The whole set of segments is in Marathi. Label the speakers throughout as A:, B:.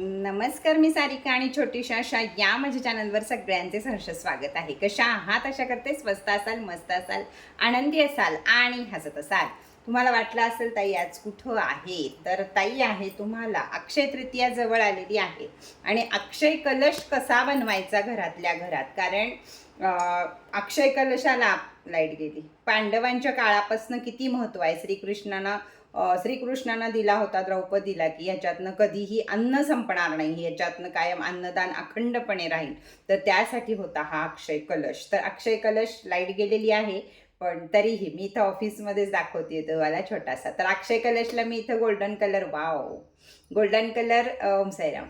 A: नमस्कार मी सारिका आणि छोटीशा अशा या माझ्या चॅनलवर सगळ्यांचे सहर्ष स्वागत आहे. कशा आहात? अशा करते. स्वस्त असाल मस्त असाल आनंदी असाल आणि हसत असाल. तुम्हाला वाटलं असेल ताई आज कुठं आहे? तर ताई आहे तुम्हाला अक्षय तृतीया जवळ आलेली आहे. आणि अक्षय कलश कसा बनवायचा घरातल्या घरात? कारण अक्षय कलशाला लाइट गेली. पांडवांच्या काळापासून किती महत्त्व आहे? श्रीकृष्णानं श्रीकृष्णानं दिला होता द्रौपदीला की याच्यातनं कधीही अन्न संपणार नाही याच्यातनं कायम अन्नदान अखंडपणे राहील. तर त्यासाठी होता हा अक्षय कलश. तर अक्षय कलश लाइट गेलेली आहे पण तरीही मी इथं ऑफिसमध्येच दाखवते तुम्हाला छोटासा. तर अक्षय कलशला मी इथं golden colour wow golden colour Om Sairam.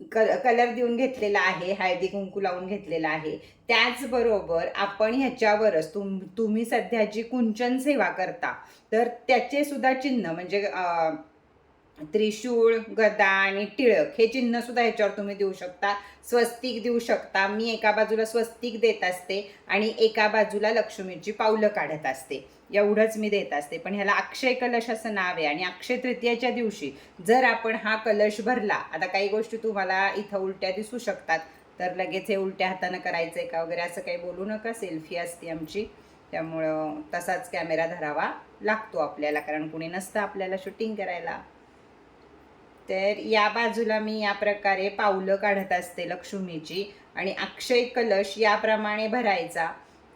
A: Colour देऊन घेतलेला आहे हळदी कुंकू लावून घेतलेला आहे. त्याचबरोबर आपण ह्याच्यावरच तुम तुम्ही सध्या जी कुंचन सेवा करता तर त्याचे सुद्धा चिन्ह म्हणजे त्रिशूळ गदा आणि टिळक हे चिन्ह सुद्धा ह्याच्यावर तुम्ही देऊ शकता. स्वस्तिक देऊ शकता. मी एका बाजूला स्वस्तिक देत असते आणि एका बाजूला लक्ष्मीची पावलं काढत असते. एवढंच मी देत असते. पण ह्याला अक्षय कलश असं नाव आहे. आणि अक्षय तृतीयाच्या दिवशी जर आपण हा कलश भरला आता काही गोष्टी तुम्हाला इथं उलट्या दिसू शकतात तर लगेच हे उलट्या हातानं करायचं आहे का वगैरे असं काही बोलू नका. सेल्फी असते आमची. त्यामुळं तसाच कॅमेरा धरावा लागतो आपल्याला कारण कुणी नसतं आपल्याला शूटिंग करायला. तर या बाजूला मी या प्रकारे पावलं काढत असते लक्ष्मीची. आणि अक्षय कलश याप्रमाणे भरायचा.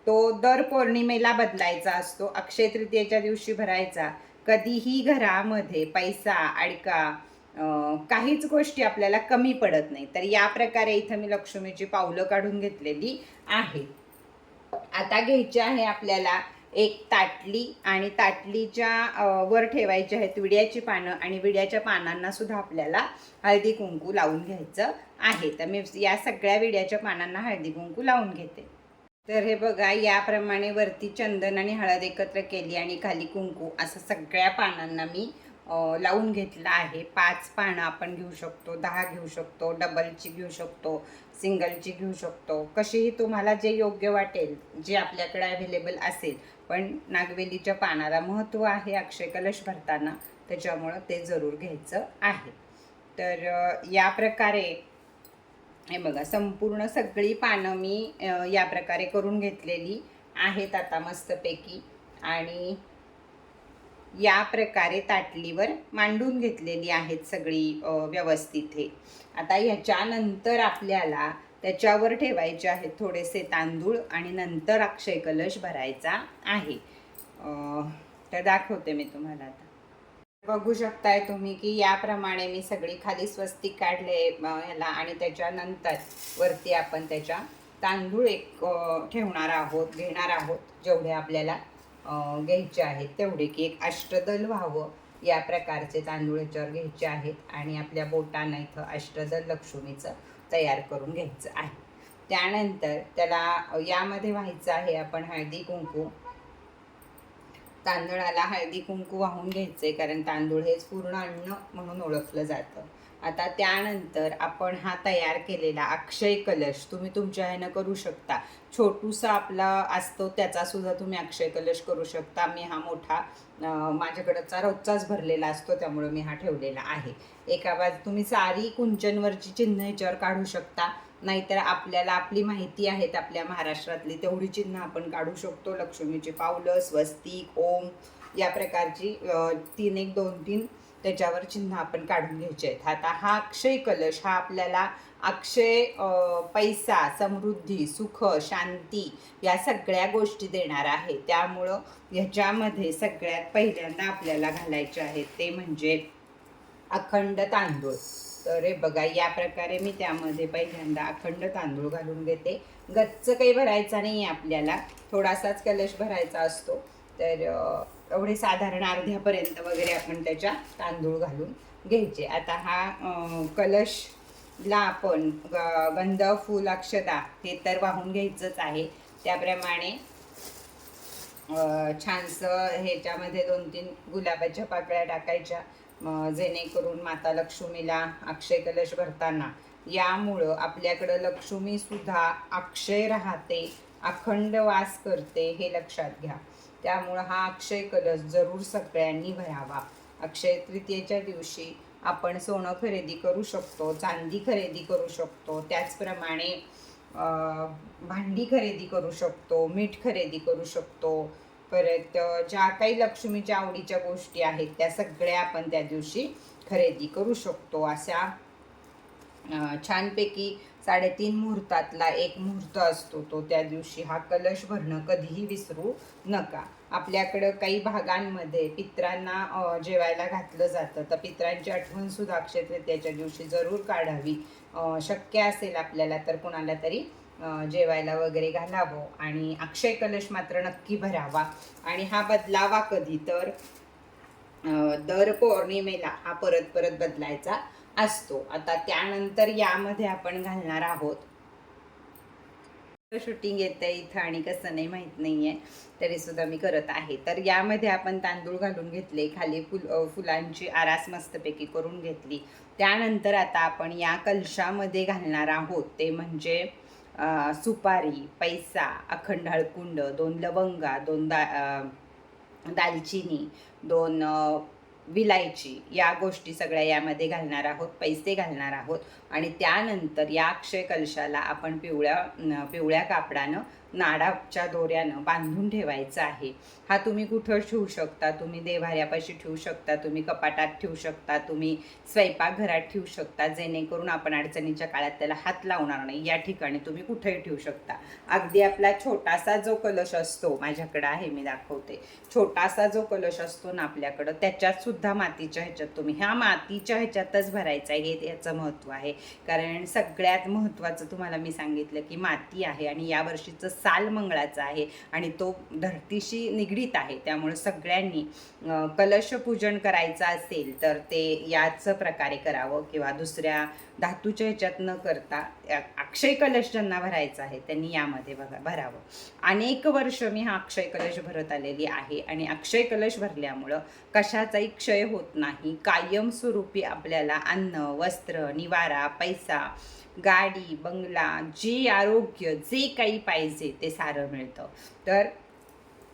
A: तो दर पौर्णिमेला बदलायचा असतो अक्षय तृतीयेच्या दिवशी भरायचा. कधीही घरामध्ये पैसा अडका काहीच गोष्टी आपल्याला कमी पडत नाही. तर या प्रकारे इथं मी लक्ष्मीची पावलं काढून घेतलेली आहे. आता घ्यायची आहे आपल्याला एक ताटली आणि ताटलीच्या वर ठेवायची आहेत विड्याची पानं आणि विड्याच्या पानांना सुद्धा आपल्याला हळदी कुंकू लावून घ्यायचं आहे. तर मी या सगळ्या विड्याच्या पानांना हळदी कुंकू लावून घेते. तर हे बघा याप्रमाणे वरती चंदन आणि हळद एकत्र केली आणि खाली कुंकू असं सगळ्या पानांना मी लावून घेतलं आहे. पाच पानं आपण घेऊ शकतो दहा घेऊ शकतो डबलची घेऊ शकतो सिंगलची घेऊ शकतो. कशीही तुम्हाला जे योग्य वाटेल जे आपल्याकडे अवेलेबल असेल पण नागवेलीच्या पानाला महत्त्व आहे अक्षय कलश भरताना त्याच्यामुळं ते जरूर घ्यायचं आहे. तर या प्रकारे हे बघा संपूर्ण सगळी पानं मी या प्रकारे करून घेतलेली आहेत आता मस्तपैकी. आणि या प्रकारे ताटलीवर मांडून घेतलेली आहेत सगळी व्यवस्थित हे. आता ह्याच्यानंतर आपल्याला त्याच्यावर ठेवायचे आहेत थोडेसे तांदूळ आणि नंतर अक्षय कलश भरायचा आहे. तर दाखवते मी तुम्हाला आता. बघू शकताय तुम्ही की याप्रमाणे मी सगळी खाली स्वस्तिक काढले ह्याला आणि त्याच्यानंतर वरती आपण त्याच्या तांदूळ एक ठेवणार आहोत घेणार आहोत जेवढे आपल्याला घ्यायचे आहेत तेवढे की एक अष्टदल व्हावं या प्रकारचे तांदूळ याच्यावर घ्यायचे आहेत आणि आपल्या बोटानं इथं अष्टदल लक्ष्मीचं तयार करून घ्यायचं आहे. त्यानंतर त्याला यामध्ये व्हायचं आहे आपण हळदी कुंकू तांदळाला हळदी कुंकू वाहून घ्यायचे कारण तांदूळ हेच पूर्ण अन्न म्हणून ओळखलं जातं. आता त्यानंतर आपण हा तयार केलेला अक्षय कलश तुम्ही तुमच्या ह्यानं करू शकता. छोटूसा आपला असतो त्याचासुद्धा तुम्ही अक्षय कलश करू शकता. मी हा मोठा माझ्याकडचा रोजचाच भरलेला असतो त्यामुळे मी हा ठेवलेला आहे. एका बाजू तुम्ही सारी कुंचनवरची चिन्ह ह्याच्यावर काढू शकता. नाहीतर आपल्याला आपली माहिती आहेत आपल्या महाराष्ट्रातली. तेवढी चिन्ह आपण काढू शकतो. लक्ष्मीची पावलं स्वस्तिक ओम या प्रकारची तीन एक दोन तीन त्याच्यावर चिन्ह आपण काढून घ्यायचे आहेत. आता हा अक्षय कलश हा आपल्याला अक्षय पैसा समृद्धी सुख शांती या सगळ्या गोष्टी देणार आहे. त्यामुळं ह्याच्यामध्ये सगळ्यात पहिल्यांदा आपल्याला घालायचे आहेत ते म्हणजे अखंड तांदूळ. तर हे बघा या प्रकारे मी त्यामध्ये पहिल्यांदा अखंड तांदूळ घालून घेते. गच्च काही भरायचा नाही आहे आपल्याला थोडासाच कलश भरायचा असतो. तर एवढे साधारण अर्ध्यापर्यंत वगैरे आपण त्याच्या तांदूळ घालून घ्यायचे. आता हा कलश कलशला आपण ग गंध फूल अक्षता हे तर वाहून घ्यायचंच आहे. त्याप्रमाणे छानसं ह्याच्यामध्ये दोन तीन गुलाबाच्या पाकळ्या टाकायच्या. जेणेकरून माता लक्ष्मीला अक्षय कलश भरताना. यामुळं आपल्याकडं लक्ष्मी सुद्धा अक्षय राहते अखंड वास करते हे लक्षात घ्या. त्यामुळं हा अक्षय कलश जरूर सगळ्यांनी भरावा. अक्षय तृतीयेच्या दिवशी आपण सोनं खरेदी करू शकतो चांदी खरेदी करू शकतो त्याचप्रमाणे भांडी खरेदी करू शकतो मीठ खरेदी करू शकतो परत ज्या काही लक्ष्मीच्या आवडीच्या गोष्टी आहेत त्या सगळ्या आपण त्या दिवशी खरेदी करू शकतो. अशा छानपैकी साडेतीन मुहूर्तातला एक मुहूर्त असतो तो त्या दिवशी. हा कलश भरणं कधीही विसरू नका. आपल्याकडं काही भागांमध्ये पित्रांना जेवायला घातलं जातं तर पित्रांची आठवणसुद्धा अक्षय तृतीयाच्या दिवशी जरूर काढावी शक्य असेल आपल्याला तर कोणाला तरी जेवायला वगैरे घालावं आणि अक्षय कलश मात्र नक्की भरावा. आणि हा बदलावा कधी तर दर पौर्णिमेला हा परत परत बदलायचा असतो. आता त्यानंतर यामध्ये आपण घालणार आहोत. शूटिंग येतं इथं आणि कसं नाही माहीत नाही आहे तरीसुद्धा मी करत आहे. तर यामध्ये आपण तांदूळ घालून घेतले खाली फुल फुलांची आरास मस्तपैकी करून घेतली. त्यानंतर आता आपण या कलशामध्ये घालणार आहोत. ते म्हणजे सुपारी पैसा अखंड हळकुंड दोन लवंगा दोन दा दालचिनी दोन विलायची या गोष्टी सगळ्या यामध्ये घालणार आहोत पैसे घालणार आहोत. आणि त्यानंतर या अक्षय कलशाला आपण पिवळ्या पिवळ्या कापडानं नाडाच्या दोऱ्यानं बांधून ठेवायचं आहे. हा तुम्ही कुठं ठेवू शकता? तुम्ही देवाऱ्यापाशी ठेवू शकता तुम्ही कपाटात ठेवू शकता तुम्ही स्वयंपाकघरात ठेवू शकता जेणेकरून आपण अडचणीच्या काळात त्याला हात लावणार नाही. या ठिकाणी तुम्ही कुठेही ठेवू शकता. अगदी आपला छोटासा जो कलश असतो माझ्याकडं आहे मी दाखवते. छोटासा जो कलश असतो ना आपल्याकडं त्याच्यात सुद्धा मातीच्या ह्याच्यात तुम्ही ह्या मातीच्या ह्याच्यातच भरायचा आहे हे याचं महत्त्व आहे. कारण सगळ्यात महत्त्वाचं तुम्हाला मी सांगितलं की माती आहे आणि या सालमंगळाचा साल आहे आणि तो धरतीशी निगडीत आहे. त्यामुळे सगळ्यांनी कलशपूजन करायचं असेल तर ते याच प्रकारे करावं किंवा दुसऱ्या धातूच्या ह्याच्यात न करता अक्षय कलश ज्यांना भरायचा आहे त्यांनी यामध्ये बघा भरावं. अनेक वर्ष मी हा अक्षय कलश भरत आलेली आहे आणि अक्षय कलश भरल्यामुळं कशाचाही क्षय होत नाही. कायमस्वरूपी आपल्याला अन्न वस्त्र निवारा पैसा गाडी बंगला जे आरोग्य जे काही पाहिजे ते सारं मिळतं. तर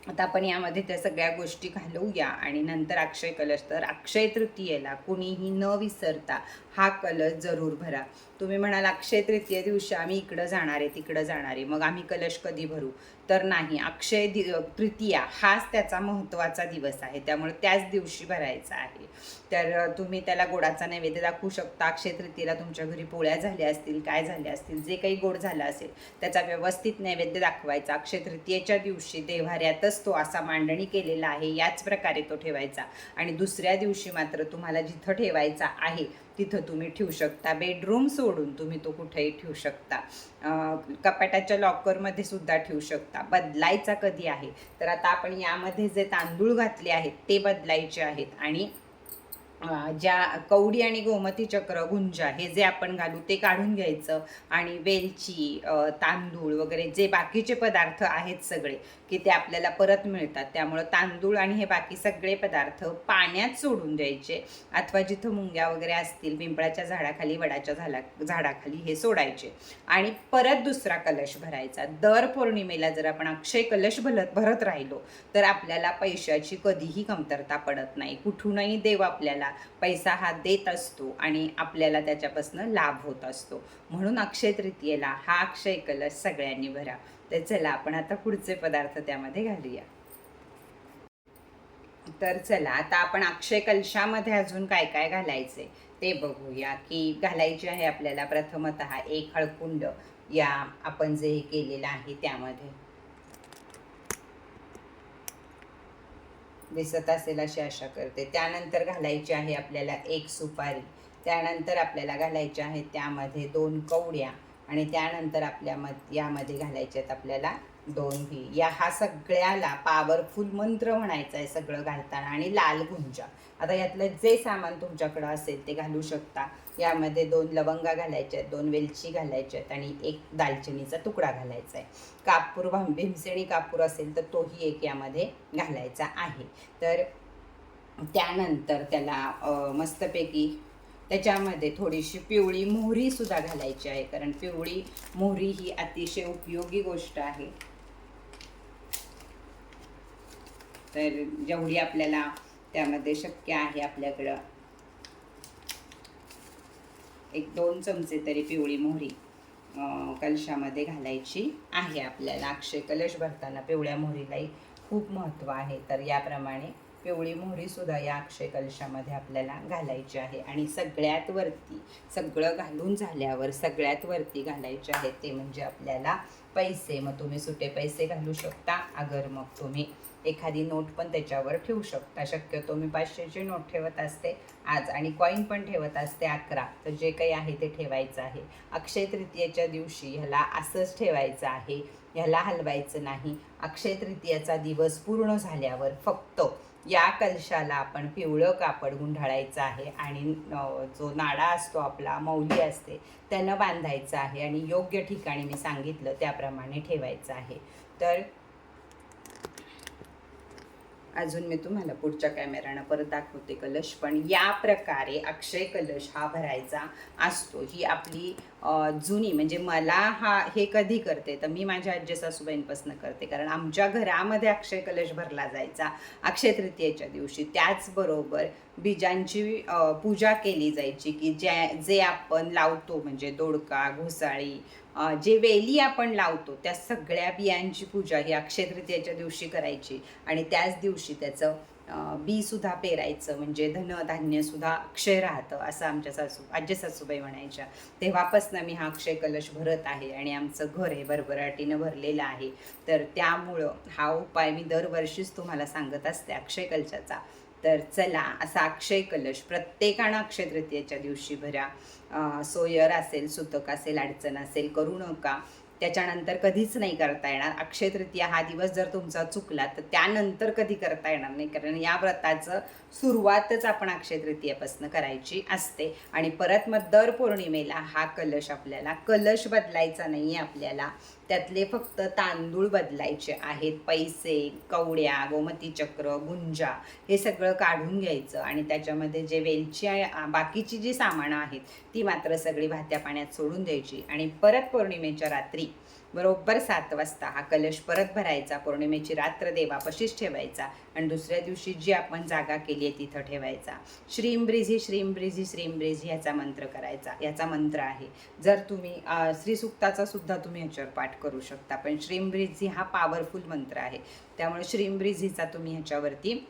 A: आता आपण यामध्ये त्या सगळ्या गोष्टी घालवूया आणि नंतर अक्षय कलश तर अक्षय तृतीयेला कुणीही न विसरता हा कलश जरूर भरा. तुम्ही म्हणाल अक्षय तृतीय दिवशी आम्ही इकडं जाणार आहे तिकडं जाणार आहे. मग आम्ही कलश कधी भरू? तर नाही अक्षय दि तृतीया हाच त्याचा महत्त्वाचा दिवस आहे. त्यामुळे त्याच दिवशी भरायचा आहे. तर तुम्ही त्याला गोडाचा नैवेद्य दाखवू शकता. अक्षय तृतीयेला तुमच्या घरी पोळ्या झाल्या असतील काय झाल्या असतील जे काही गोड झालं असेल त्याचा व्यवस्थित नैवेद्य दाखवायचा. अक्षय तृतीयेच्या दिवशी देव्हाऱ्यातच तो असा मांडणी केलेला आहे याच प्रकारे तो ठेवायचा. आणि दुसऱ्या दिवशी मात्र तुम्हाला जिथं ठेवायचा आहे तिथं तुम्ही ठेवू शकता. बेडरूम सोडून तुम्ही तो कुठेही ठेवू शकता. कपाटाच्या लॉकरमध्ये सुद्धा ठेवू शकता. बदलायचा कधी आहे? तर आता आपण यामध्ये जे तांदूळ घातले आहेत ते बदलायचे आहेत. आणि ज्या कवडी आणि गोमती चक्र गुंजा हे जे आपण घालू ते काढून घ्यायचं. आणि वेलची तांदूळ वगैरे जे बाकीचे पदार्थ आहेत सगळे की ते आपल्याला परत मिळतात. त्यामुळं तांदूळ आणि हे बाकी सगळे पदार्थ पाण्यात सोडून द्यायचे. अथवा जिथं मुंग्या वगैरे असतील पिंपळाच्या झाडाखाली वडाच्या झाडा झाडाखाली हे सोडायचे. आणि परत दुसरा कलश भरायचा. दर पौर्णिमेला जर आपण अक्षय कलश भरत भरत राहिलो तर आपल्याला पैशाची कधीही कमतरता पडत नाही. कुठूनही देव आपल्याला पैसा हा देत असतो आणि आपल्याला त्याच्यापासून लाभ होत असतो. म्हणून अक्षय तृतीयेला हा अक्षय कलश सगळ्यांनी भरा. तर चला आपण आता पुढचे पदार्थ त्यामध्ये घालूया. तर चला आता आपण अक्षय कलशामध्ये अजून काय काय घालायचे ते बघूया की घालायचे आहे आपल्याला प्रथमत एक हळकुंड. या आपण जे केलेलं आहे त्यामध्ये. दिसत असेल अशी आशा करते. त्यानंतर घालायची आहे आपल्याला एक सुपारी. त्यानंतर आपल्याला घालायच्या आहेत त्यामध्ये दोन कवड्या आणि त्यानंतर आपल्या म यामध्ये घालायच्या आहेत आपल्याला दोन व्ही या हा सगळ्याला पॉवरफुल मंत्र म्हणायचा आहे सगळं घालताना आणि लाल गुंजा. आता यातलं जे सामान तुमच्याकडं असेल ते घालू शकता. यामध्ये दोन लवंगा घालायच्या आहेत दोन वेलची घालायच्या आहेत आणि एक दालचिनीचा तुकडा घालायचा आहे. कापूर भं- कापूर असेल तर तोही एक यामध्ये घालायचा आहे. तर त्यानंतर त्याला मस्तपैकी त्याच्यामध्ये थोडीशी पिवळी मोहरीसुद्धा घालायची आहे. कारण पिवळी मोहरी ही अतिशय उपयोगी गोष्ट आहे. तर जेवढी आपल्याला त्यामध्ये शक्य आहे आपल्याकडं. एक दोन चमचे तरी पिवळी मोहरी कलशामध्ये घालायची आहे आपल्याला. अक्षय कलश भरताना पिवळ्या मोहरीलाही खूप महत्त्व आहे. तर याप्रमाणे पिवळी मोहरीसुद्धा या अक्षय कलशामध्ये आपल्याला घालायची आहे. आणि सगळ्यात वरती सगळं घालून झाल्यावर सगळ्यात वरती घालायचे आहे ते म्हणजे आपल्याला पैसे. मग तुम्ही सुटे पैसे घालू शकता. अगर मग तुम्ही एखादी नोट पण त्याच्यावर ठेवू शकता. शक्यतो मी पाचशेची नोट ठेवत असते आज आणि कॉईन पण ठेवत असते अकरा. तर जे काही आहे ते ठेवायचं आहे. अक्षय तृतीयेच्या दिवशी ह्याला असंच ठेवायचं आहे. ह्याला हलवायचं नाही. अक्षय तृतीयाचा दिवस पूर्ण झाल्यावर फक्त या कलशाला आपण पिवळं कापड गुंढाळायचं आहे आणि जो नाडा असतो आपला मौली असते त्यानं बांधायचं आहे आणि योग्य ठिकाणी मी सांगितलं त्याप्रमाणे ठेवायचं आहे. तर अजून मी तुम्हाला पुढच्या कॅमेऱ्यानं परत दाखवते कलश पण या प्रकारे अक्षय कलश हा भरायचा असतो. ही आपली जुनी म्हणजे मला हा हे कधी करते? तर मी माझ्या आजी सासूबाईंपासून करते. कारण आमच्या घरामध्ये अक्षय कलश भरला जायचा अक्षय तृतीयेच्या दिवशी. त्याचबरोबर बीजांची पूजा केली जायची की ज्या जे आपण लावतो म्हणजे दोडका घोसाळी जे वेली आपण लावतो त्या सगळ्या बियांची पूजा ही अक्षय तृतीयेच्या दिवशी करायची. आणि त्याच दिवशी त्याचं बीसुद्धा बी सुद्धा पेरायचं म्हणजे धन धान्य सुद्धा अक्षय राहतं असं आमच्या सासू आजी सासूबाई म्हणायच्या. तेव्हापासनं मी हा अक्षय कलश भरत आहे आणि आमचं घर हे भरभराटीनं भरलेलं आहे. तर त्यामुळं हा उपाय मी दरवर्षीच तुम्हाला सांगत असते अक्षय कलशाचा. तर चला असा अक्षय कलश प्रत्येकानं अक्षय तृतीयेच्या दिवशी भरा. सोयर असेल सुतक असेल अडचण असेल करू नका. त्याच्यानंतर कधीच नाही करता येणार. अक्षय तृतीया हा दिवस जर तुमचा चुकला तर त्यानंतर कधी करता येणार नाही. कारण या व्रताचं सुरुवातच आपण अक्षय तृतीयापासून करायची असते. आणि परत मग दर पौर्णिमेला हा कलश आपल्याला कलश बदलायचा नाही आहे आपल्याला. त्यातले फक्त तांदूळ बदलायचे आहेत पैसे कवड्या गोमती चक्र गुंजा हे सगळं काढून घ्यायचं आणि त्याच्यामध्ये जे वेलची आहे बाकीची जी सामानं आहेत ती मात्र सगळी भात्या पाण्यात सोडून द्यायची आणि परत पौर्णिमेच्या रात्री बरोबर सात वाजता हा कलश परत भरायचा पौर्णिमेची रात्र देवापशीच ठेवायचा आणि दुसऱ्या दिवशी जी आपण जागा केली आहे तिथं ठेवायचा. श्रीम ब्रिझी श्रीम ब्रिझी श्रीम ब्रिझी ह्याचा मंत्र करायचा. याचा मंत्र आहे जर तुम्ही श्रीसुक्ताचा सुद्धा तुम्ही ह्याच्यावर पाठ करू शकता पण श्रीम ब्रिझी हा पॉवरफुल मंत्र आहे. त्यामुळे श्रीम ब्रिझीचा तुम्ही ह्याच्यावरती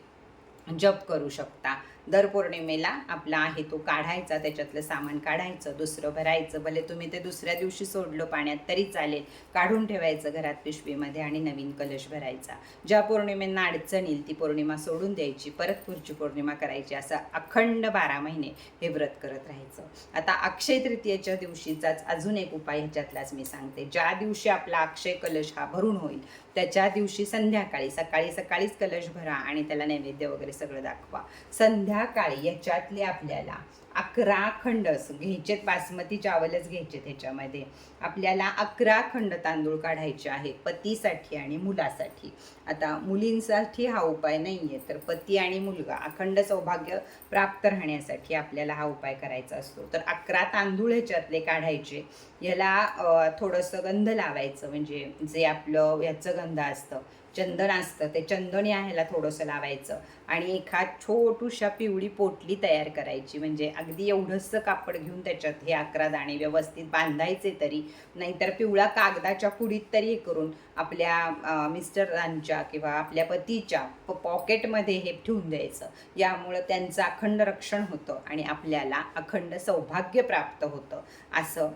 A: जप करू शकता. दर पौर्णिमेला आपला आहे तो काढायचा त्याच्यातलं सामान काढायचं दुसरं भरायचं भले तुम्ही ते दुसऱ्या दिवशी सोडलं पाण्यात तरी चालेल. काढून ठेवायचं घरात पिशवीमध्ये आणि नवीन कलश भरायचा. ज्या पौर्णिमेंना अडचण येईल ती पौर्णिमा सोडून द्यायची. परत पुढची पौर्णिमा करायची. असं अखंड बारा महिने हे व्रत करत राहायचं. आता अक्षय तृतीयेच्या दिवशीचाच अजून एक उपाय ह्याच्यातलाच मी सांगते. ज्या दिवशी आपला अक्षय कलश हा भरून होईल त्याच्या दिवशी संध्याकाळी सकाळी सकाळीच कलश भरा आणि त्याला नैवेद्य वगैरे सगळं दाखवा. संध्या संध्याकाळी याच्यातले आपल्याला अकरा खंड घ्यायचेत बासमती चावलच घ्यायचे त्याच्यामध्ये आपल्याला अकरा खंड तांदूळ काढायचे आहेत पतीसाठी आणि मुलासाठी. आता मुलींसाठी हा उपाय नाही आहे तर पती आणि मुलगा अखंड सौभाग्य प्राप्त राहण्यासाठी आपल्याला हा उपाय करायचा असतो. तर अकरा तांदूळ ह्याच्यातले काढायचे. याला थोडंसं गंध लावायचं म्हणजे जे आपलं ह्याचं गंध असतं चंदन असतं ते चंदन या ह्याला थोडंसं लावायचं. आणि एखाद छोटूशा पिवळी पोटली तयार करायची. म्हणजे अगदी एवढंसं कापड घेऊन त्याच्यात हे अकरा दाणे व्यवस्थित बांधायचे तरी नाहीतर पिवळा कागदाच्या पुडीत तरी हे करून आपल्या मिस्टरांच्या किंवा आपल्या पतीच्या प- पॉकेटमध्ये हे ठेवून द्यायचं. यामुळं त्यांचं अखंड रक्षण होतं आणि आपल्याला अखंड सौभाग्य प्राप्त होतं. असं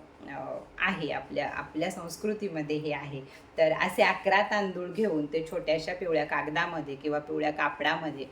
A: आहे आपल्या आपल्या संस्कृतीमध्ये हे आहे. तर असे अकरा तांदूळ घेऊन ते छोट्याशा पिवळ्या कागदामध्ये किंवा पिवळ्या कापडामध्ये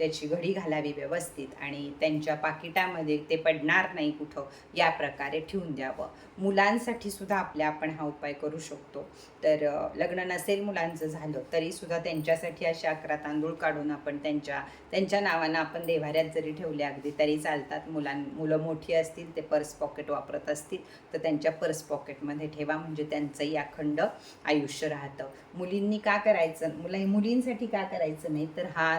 A: त्याची घडी घालावी व्यवस्थित आणि त्यांच्या पाकिटामध्ये ते पडणार नाही कुठं या प्रकारे ठेवून द्यावं. मुलांसाठी सुद्धा आपल्या आपण हा उपाय करू शकतो. तर लग्न नसेल मुलांचं झालं तरी सुद्धा त्यांच्यासाठी असे अकरा तांदूळ काढून आपण त्यांच्या त्यांच्या नावानं आपण देवाऱ्यात जरी ठेवले अगदी तरी चालतात. मुलां मुलं मोठी असतील ते पर्स पॉकेट वापरत असतील तर त्यांच्या पर्स पॉकेटमध्ये ठेवा म्हणजे त्यांचंही अखंड आयुष्य राहतं. मुलींनी का करायचं? मुलं मुलींसाठी का करायचं नाही? तर हा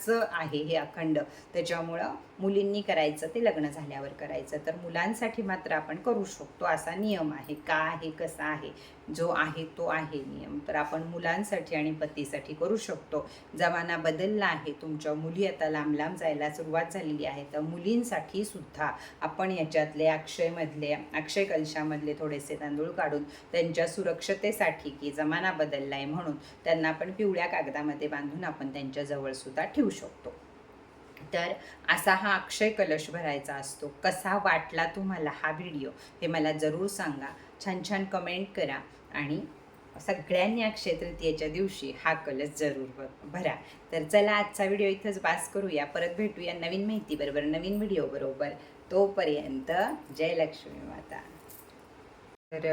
A: सौभाग्याचं आहे हे अखंड. त्याच्यामुळं मुलींनी करायचं ते लग्न झाल्यावर करायचं. तर मुलांसाठी मात्र आपण करू शकतो. असा नियम आहे. का आहे कसा आहे जो आहे तो आहे नियम. तर आपण मुलांसाठी आणि पतीसाठी करू शकतो. जमाना बदलला आहे. तुमच्या मुली आता लांब लांब जायला सुरुवात झालेली आहे. तर मुलींसाठी सुद्धा आपण याच्यातले अक्षयमधले अक्षय कलशामधले थोडेसे तांदूळ काढून त्यांच्या सुरक्षतेसाठी की जमाना बदलला आहे म्हणून त्यांना आपण पिवळ्या कागदामध्ये बांधून आपण त्यांच्या सुद्धा ठेवू शकतो. तर असा हा अक्षय कलश भरायचा असतो. कसा वाटला तुम्हाला हा व्हिडिओ? हे मला जरूर सांगा. छान छान कमेंट करा आणि सगळ्यांनी अक्षय तृतीयेच्या दिवशी हा कलश जरूर भरा. तर चला आजचा व्हिडिओ इथंच बास करूया. परत भेटूया नवीन माहितीबरोबर नवीन व्हिडिओ बरोबर. तोपर्यंत जय लक्ष्मी माता. तर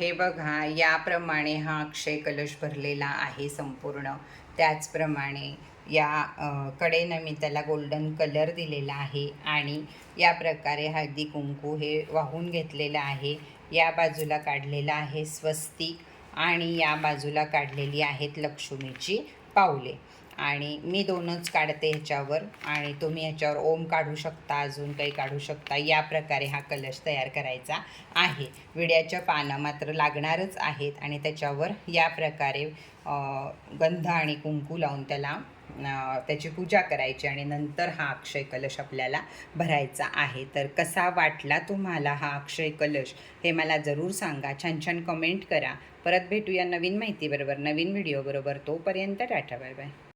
A: हे बघा याप्रमाणे हा अक्षय कलश भरलेला आहे संपूर्ण. त्याचप्रमाणे या कडेनं मी त्याला गोल्डन कलर दिलेला आहे आणि या प्रकारे हळदी कुंकू हे वाहून घेतलेलं आहे. या बाजूला काढलेलं आहे स्वस्तिक आणि या बाजूला काढलेली आहेत लक्ष्मीची पावले. आणि मी दोनच काढते ह्याच्यावर आणि तुम्ही ह्याच्यावर ओम काढू शकता अजून काही काढू शकता. या प्रकारे हा कलश तयार करायचा आहे. विड्याच्या पानं मात्र लागणारच आहेत आणि त्याच्यावर या प्रकारे गंध आणि कुंकू लावून त्याला त्याची पूजा करायची आणि नंतर हा अक्षय कलश आपल्याला भरायचा आहे. तर कसा वाटला तुम्हाला हा अक्षय कलश? हे मला जरूर सांगा. छान छान कमेंट करा. परत भेटूया नवीन माहितीबरोबर नवीन व्हिडिओबरोबर तोपर्यंत टाटा बाय बाय.